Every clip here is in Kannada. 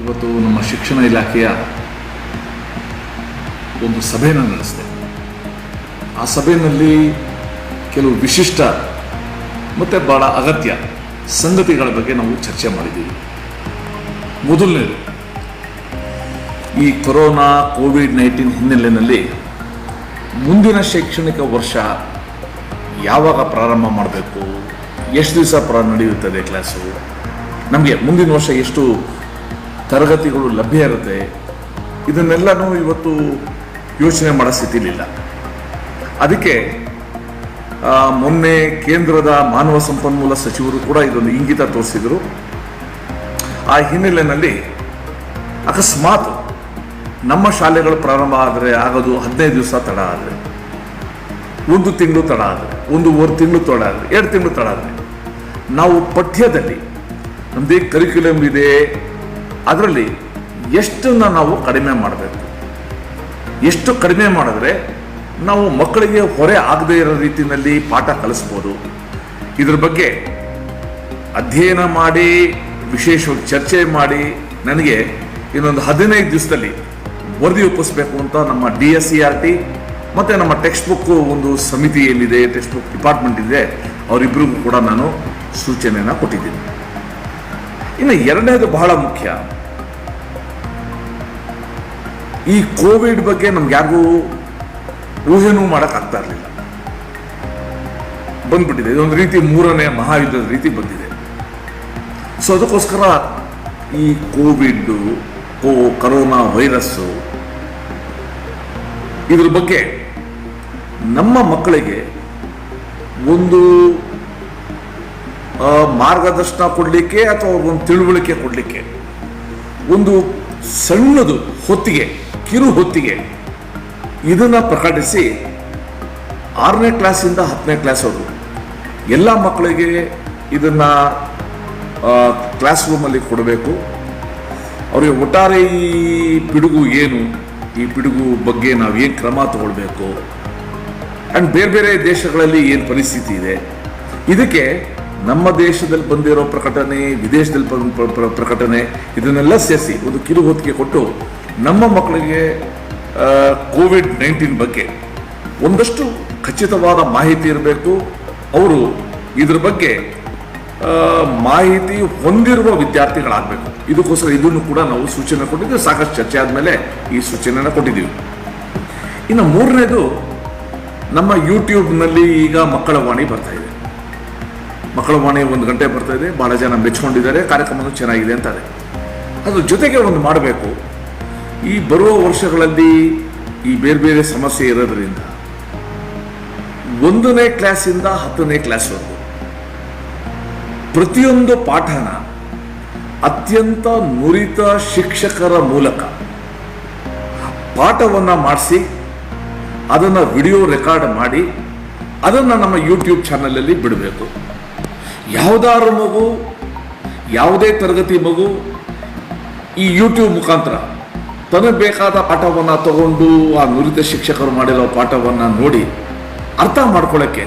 ಇವತ್ತು ನಮ್ಮ ಶಿಕ್ಷಣ ಇಲಾಖೆಯ ಒಂದು ಸಭೆಯನ್ನು ನಡೆಸಿದೆ. ಆ ಸಭೆಯಲ್ಲಿ ಕೆಲವು ವಿಶಿಷ್ಟ ಮತ್ತು ಭಾಳ ಅಗತ್ಯ ಸಂಗತಿಗಳ ಬಗ್ಗೆ ನಾವು ಚರ್ಚೆ ಮಾಡಿದ್ದೀವಿ. ಮೊದಲನೇದು, ಈ ಕೊರೋನಾ ಕೋವಿಡ್ ನೈನ್ಟೀನ್ ಹಿನ್ನೆಲೆಯಲ್ಲಿ ಮುಂದಿನ ಶೈಕ್ಷಣಿಕ ವರ್ಷ ಯಾವಾಗ ಪ್ರಾರಂಭ ಮಾಡಬೇಕು, ಎಷ್ಟು ದಿವಸ ಪ್ರ ನಡೆಯುತ್ತದೆ ಕ್ಲಾಸು ನಮಗೆ ಮುಂದಿನ ವರ್ಷ ಎಷ್ಟು ತರಗತಿಗಳು ಲಭ್ಯ ಇರುತ್ತೆ. ಇದನ್ನೆಲ್ಲನೂ ಇವತ್ತು ಯೋಚನೆ ಮಾಡೋ ಸ್ಥಿತಿಲಿಲ್ಲ. ಅದಕ್ಕೆ ಮೊನ್ನೆ ಕೇಂದ್ರದ ಮಾನವ ಸಂಪನ್ಮೂಲ ಸಚಿವರು ಕೂಡ ಇದೊಂದು ಇಂಗಿತ ತೋರಿಸಿದರು. ಆ ಹಿನ್ನೆಲೆಯಲ್ಲಿ ಅಕಸ್ಮಾತ್ ನಮ್ಮ ಶಾಲೆಗಳು ಪ್ರಾರಂಭ ಆದರೆ, ಆಗೋದು ಹದಿನೈದು ದಿವಸ ತಡ ಆದರೆ, ಒಂದು ತಿಂಗಳು ತಡ ಆದರೆ, ಒಂದೂವರೆ ತಿಂಗಳು ತಡ ಆದರೆ, ಎರಡು ತಿಂಗಳು ತಡ ಆದರೆ, ನಾವು ಪಠ್ಯದಲ್ಲಿ ನಮ್ಮದೇ ಕರಿಕ್ಯುಲಮ್ ಇದೆ ಅದರಲ್ಲಿ ಎಷ್ಟನ್ನು ನಾವು ಕಡಿಮೆ ಮಾಡಬೇಕು? ಎಷ್ಟು ಕಡಿಮೆ ಮಾಡಿದ್ರೆ ನಾವು ಮಕ್ಕಳಿಗೆ ಹೊರೆ ಆಗದೇ ಇರೋ ರೀತಿಯಲ್ಲಿ ಪಾಠ ಕಲಿಸ್ಬೋದು? ಇದ್ರ ಬಗ್ಗೆ ಅಧ್ಯಯನ ಮಾಡಿ, ವಿಶೇಷವಾಗಿ ಚರ್ಚೆ ಮಾಡಿ ನನಗೆ ಇನ್ನೊಂದು ಹದಿನೈದು ದಿವಸದಲ್ಲಿ ವರದಿ ಒಪ್ಪಿಸ್ಬೇಕು ಅಂತ ನಮ್ಮ D S C R T ಮತ್ತು ನಮ್ಮ ಟೆಕ್ಸ್ಟ್ ಬುಕ್ ಒಂದು ಸಮಿತಿ ಏನಿದೆ ಟೆಕ್ಸ್ಟ್ ಬುಕ್ ಡಿಪಾರ್ಟ್ಮೆಂಟ್ ಇದೆ ಅವರಿಬ್ಬರಿಗೂ ಕೂಡ ನಾನು ಸೂಚನೆಯನ್ನು ಕೊಟ್ಟಿದ್ದೀನಿ. ಇನ್ನು ಎರಡನೇದು ಬಹಳ ಮುಖ್ಯ. ಈ ಕೋವಿಡ್ ಬಗ್ಗೆ ನಮ್ಗೆ ಯಾರಿಗೂ ಊಹೆನೂ ಮಾಡೋಕ್ಕಾಗ್ತಾ ಇರಲಿಲ್ಲ. ಬಂದ್ಬಿಟ್ಟಿದೆ. ಇದೊಂದು ರೀತಿ ಮೂರನೇ ಮಹಾಯುದ್ಧದ ರೀತಿ ಬಂದಿದೆ. ಸೊ ಅದಕ್ಕೋಸ್ಕರ ಈ ಕೋವಿಡ್, ಕೋ, ಕರೋನಾ ವೈರಸ್ಸು ಇದ್ರ ಬಗ್ಗೆ ನಮ್ಮ ಮಕ್ಕಳಿಗೆ ಒಂದು ಮಾರ್ಗದರ್ಶನ ಕೊಡಲಿಕ್ಕೆ ಅಥವಾ ಒಂದು ತಿಳುವಳಿಕೆ ಕೊಡಲಿಕ್ಕೆ ಒಂದು ಸಣ್ಣದು ಹೊತ್ತಿಗೆ ಕಿರು ಹೊತ್ತಿಗೆ ಇದನ್ನು ಪ್ರಕಟಿಸಿ ಆರನೇ ಕ್ಲಾಸಿಂದ ಹತ್ತನೇ ಕ್ಲಾಸವರು ಎಲ್ಲ ಮಕ್ಕಳಿಗೆ ಇದನ್ನು ಕ್ಲಾಸ್ ರೂಮಲ್ಲಿ ಕೊಡಬೇಕು. ಅವರಿಗೆ ಒಟ್ಟಾರೆ ಈ ಪಿಡುಗು ಏನು? ಈ ಪಿಡುಗು ಬಗ್ಗೆ ನಾವು ಏನು ಕ್ರಮ ತಗೊಳ್ಬೇಕು? ಆ್ಯಂಡ್ ಬೇರೆ ಬೇರೆ ದೇಶಗಳಲ್ಲಿ ಏನು ಪರಿಸ್ಥಿತಿ ಇದೆ? ಇದಕ್ಕೆ ನಮ್ಮ ದೇಶದಲ್ಲಿ ಬಂದಿರೋ ಪ್ರಕಟಣೆ, ವಿದೇಶದಲ್ಲಿ ಪ್ರಕಟಣೆ, ಇದನ್ನೆಲ್ಲ ಸೇರಿಸಿ ಒಂದು ಕಿರು ಹೊತ್ತಿಗೆ ಕೊಟ್ಟು ನಮ್ಮ ಮಕ್ಕಳಿಗೆ ಕೋವಿಡ್ ನೈನ್ಟೀನ್ ಬಗ್ಗೆ ಒಂದಷ್ಟು ಖಚಿತವಾದ ಮಾಹಿತಿ ಇರಬೇಕು. ಅವರು ಇದ್ರ ಬಗ್ಗೆ ಮಾಹಿತಿ ಹೊಂದಿರುವ ವಿದ್ಯಾರ್ಥಿಗಳಾಗಬೇಕು. ಇದಕ್ಕೋಸ್ಕರ ಇದನ್ನು ಕೂಡ ನಾವು ಸೂಚನೆ ಕೊಟ್ಟಿದ್ದೀವಿ. ಸಾಕಷ್ಟು ಚರ್ಚೆ ಆದಮೇಲೆ ಈ ಸೂಚನೆಯನ್ನು ಕೊಟ್ಟಿದ್ದೀವಿ. ಇನ್ನು ಮೂರನೇದು, ನಮ್ಮ ಯೂಟ್ಯೂಬ್ನಲ್ಲಿ ಈಗ ಮಕ್ಕಳ ವಾಣಿ ಬರ್ತಾ ಮಕ್ಕಳ ವಾಣಿ ಒಂದು ಗಂಟೆ ಬರ್ತಾ ಇದೆ. ಭಾಳ ಜನ ಮೆಚ್ಕೊಂಡಿದ್ದಾರೆ. ಕಾರ್ಯಕ್ರಮನೂ ಚೆನ್ನಾಗಿದೆ ಅಂತಾರೆ. ಅದ್ರ ಜೊತೆಗೆ ಒಂದು ಮಾಡಬೇಕು. ಈ ಬರುವ ವರ್ಷಗಳಲ್ಲಿ ಈ ಬೇರೆ ಬೇರೆ ಸಮಸ್ಯೆ ಇರೋದ್ರಿಂದ ಒಂದನೇ ಕ್ಲಾಸಿಂದ ಹತ್ತನೇ ಕ್ಲಾಸ್ವರೆಗೂ ಪ್ರತಿಯೊಂದು ಪಾಠನ ಅತ್ಯಂತ ನುರಿತ ಶಿಕ್ಷಕರ ಮೂಲಕ ಪಾಠವನ್ನು ಮಾಡಿಸಿ, ಅದನ್ನು ವಿಡಿಯೋ ರೆಕಾರ್ಡ್ ಮಾಡಿ, ಅದನ್ನು ನಮ್ಮ ಯೂಟ್ಯೂಬ್ ಚಾನಲಲ್ಲಿ ಬಿಡಬೇಕು. ಯಾವುದಾದ್ರು ಮಗು, ಯಾವುದೇ ತರಗತಿ ಮಗು ಈ ಯೂಟ್ಯೂಬ್ ಮುಖಾಂತರ ತನಗೆ ಬೇಕಾದ ಪಾಠವನ್ನು ತಗೊಂಡು ಆ ನುರಿತ ಶಿಕ್ಷಕರು ಮಾಡಿರೋ ಪಾಠವನ್ನು ನೋಡಿ ಅರ್ಥ ಮಾಡ್ಕೊಳ್ಳೋಕ್ಕೆ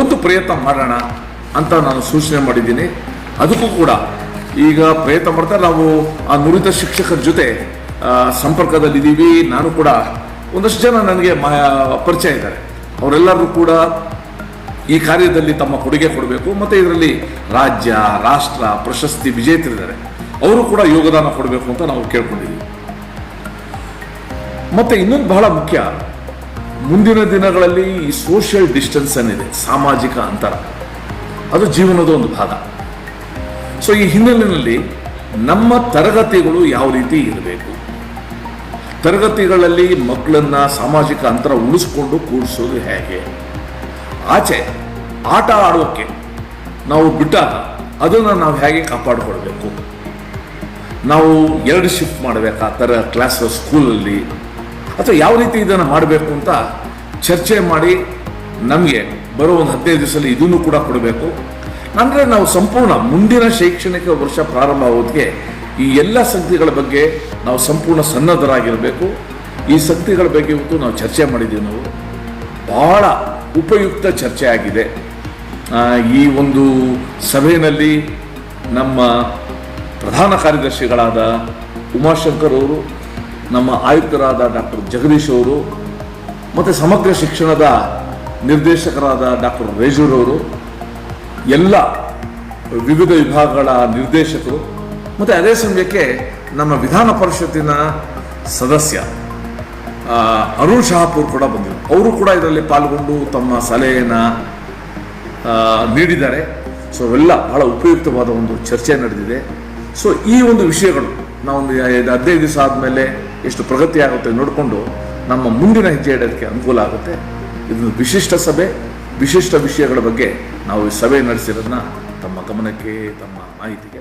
ಒಂದು ಪ್ರಯತ್ನ ಮಾಡೋಣ ಅಂತ ನಾನು ಸೂಚನೆ ಮಾಡಿದ್ದೀನಿ. ಅದಕ್ಕೂ ಕೂಡ ಈಗ ಪ್ರಯತ್ನ ಮಾಡ್ತಾ ನಾವು ಆ ನುರಿತ ಶಿಕ್ಷಕರ ಜೊತೆ ಸಂಪರ್ಕದಲ್ಲಿದ್ದೀವಿ. ನಾನು ಕೂಡ ಒಂದಷ್ಟು ಜನ ನನಗೆ ಪರಿಚಯ ಇದ್ದಾರೆ. ಅವರೆಲ್ಲರೂ ಕೂಡ ಈ ಕಾರ್ಯದಲ್ಲಿ ತಮ್ಮ ಕೊಡುಗೆ ಕೊಡಬೇಕು. ಮತ್ತು ಇದರಲ್ಲಿ ರಾಜ್ಯ, ರಾಷ್ಟ್ರ, ಪ್ರಶಸ್ತಿ ವಿಜೇತರಿದ್ದಾರೆ. ಅವರು ಕೂಡ ಯೋಗದಾನ ಕೊಡಬೇಕು ಅಂತ ನಾವು ಕೇಳ್ಕೊಂಡಿದ್ದೀವಿ. ಮತ್ತು ಇನ್ನೊಂದು ಬಹಳ ಮುಖ್ಯ. ಮುಂದಿನ ದಿನಗಳಲ್ಲಿ ಈ ಸೋಷಿಯಲ್ ಡಿಸ್ಟೆನ್ಸ್ ಏನಿದೆ ಸಾಮಾಜಿಕ ಅಂತರ. ಅದು ಜೀವನದ ಒಂದು ಭಾಗ. ಸೊ ಈ ಹಿನ್ನೆಲೆಯಲ್ಲಿ ನಮ್ಮ ತರಗತಿಗಳು ಯಾವ ರೀತಿ ಇರಬೇಕು? ತರಗತಿಗಳಲ್ಲಿ ಮಕ್ಕಳನ್ನ ಸಾಮಾಜಿಕ ಅಂತರ ಉಳಿಸ್ಕೊಂಡು ಕೂಡಿಸೋದು ಹೇಗೆ? ಆಚೆ, ಆಟ ಆಡೋಕ್ಕೆ ನಾವು ಬಿಟ್ಟಾಗ ಅದನ್ನು ನಾವು ಹೇಗೆ ಕಾಪಾಡಿಕೊಳ್ಬೇಕು? ನಾವು ಎರಡು ಶಿಫ್ಟ್ ಮಾಡಬೇಕಾ? ಥರ ಕ್ಲಾಸ್ ಸ್ಕೂಲಲ್ಲಿ ಅಥವಾ ಯಾವ ರೀತಿ ಇದನ್ನು ಮಾಡಬೇಕು ಅಂತ ಚರ್ಚೆ ಮಾಡಿ ನಮಗೆ ಬರೋ ಒಂದು ಹದಿನೈದು ದಿವಸದಲ್ಲಿ ಇದನ್ನು ಕೂಡ ಕೊಡಬೇಕು. ಅಂದರೆ ನಾವು ಸಂಪೂರ್ಣ ಮುಂದಿನ ಶೈಕ್ಷಣಿಕ ವರ್ಷ ಪ್ರಾರಂಭ ಆಗೋದಕ್ಕೆ ಈ ಎಲ್ಲ ಸಂಗತಿಗಳ ಬಗ್ಗೆ ನಾವು ಸಂಪೂರ್ಣ ಸನ್ನದ್ಧರಾಗಿರಬೇಕು. ಈ ಸಂಗತಿಗಳ ಬಗ್ಗೆ ಇವತ್ತು ನಾವು ಚರ್ಚೆ ಮಾಡಿದ್ದೀವಿ ನಾವು. ಬಹಳ ಉಪಯುಕ್ತ ಚರ್ಚೆ ಆಗಿದೆ. ಈ ಒಂದು ಸಭೆಯಲ್ಲಿ ನಮ್ಮ ಪ್ರಧಾನ ಕಾರ್ಯದರ್ಶಿಗಳಾದ ಉಮಾಶಂಕರ್ ಅವರು ನಮ್ಮ ಆಯುಕ್ತರಾದ ಡಾಕ್ಟರ್ ಜಗದೀಶ್ ಅವರು, ಮತ್ತು ಸಮಗ್ರ ಶಿಕ್ಷಣದ ನಿರ್ದೇಶಕರಾದ ಡಾಕ್ಟರ್ ರೇಜೂರವರು ಎಲ್ಲ ವಿವಿಧ ವಿಭಾಗಗಳ ನಿರ್ದೇಶಕರು, ಮತ್ತು ಅದೇ ಸಮಯಕ್ಕೆ ನಮ್ಮ ವಿಧಾನ ಪರಿಷತ್ತಿನ ಸದಸ್ಯ ಅರುಣ್ ಶಹಾಪುರ್ ಕೂಡ ಬಂದರು ಅವರು ಕೂಡ ಇದರಲ್ಲಿ ಪಾಲ್ಗೊಂಡು ತಮ್ಮ ಸಲಹೆಯನ್ನು ನೀಡಿದ್ದಾರೆ. ಸೊ, ಅವೆಲ್ಲ ಬಹಳ ಉಪಯುಕ್ತವಾದ ಒಂದು ಚರ್ಚೆ ನಡೆದಿದೆ. ಸೊ, ಈ ಒಂದು ವಿಷಯಗಳು, ನಾವು ಹದಿನೈದು ದಿವಸ ಆದಮೇಲೆ ಎಷ್ಟು ಪ್ರಗತಿ ಆಗುತ್ತೆ ನೋಡಿಕೊಂಡು ನಮ್ಮ ಮುಂದಿನ ಹೆಜ್ಜೆ ಇಡೋದಕ್ಕೆ ಅನುಕೂಲ ಆಗುತ್ತೆ. ಇದು ವಿಶಿಷ್ಟ ಸಭೆ, ವಿಶಿಷ್ಟ ವಿಷಯಗಳ ಬಗ್ಗೆ ನಾವು ಸಭೆ ನಡೆಸಿರೋದನ್ನ ತಮ್ಮ ಗಮನಕ್ಕೆ, ತಮ್ಮ ಮಾಹಿತಿಗೆ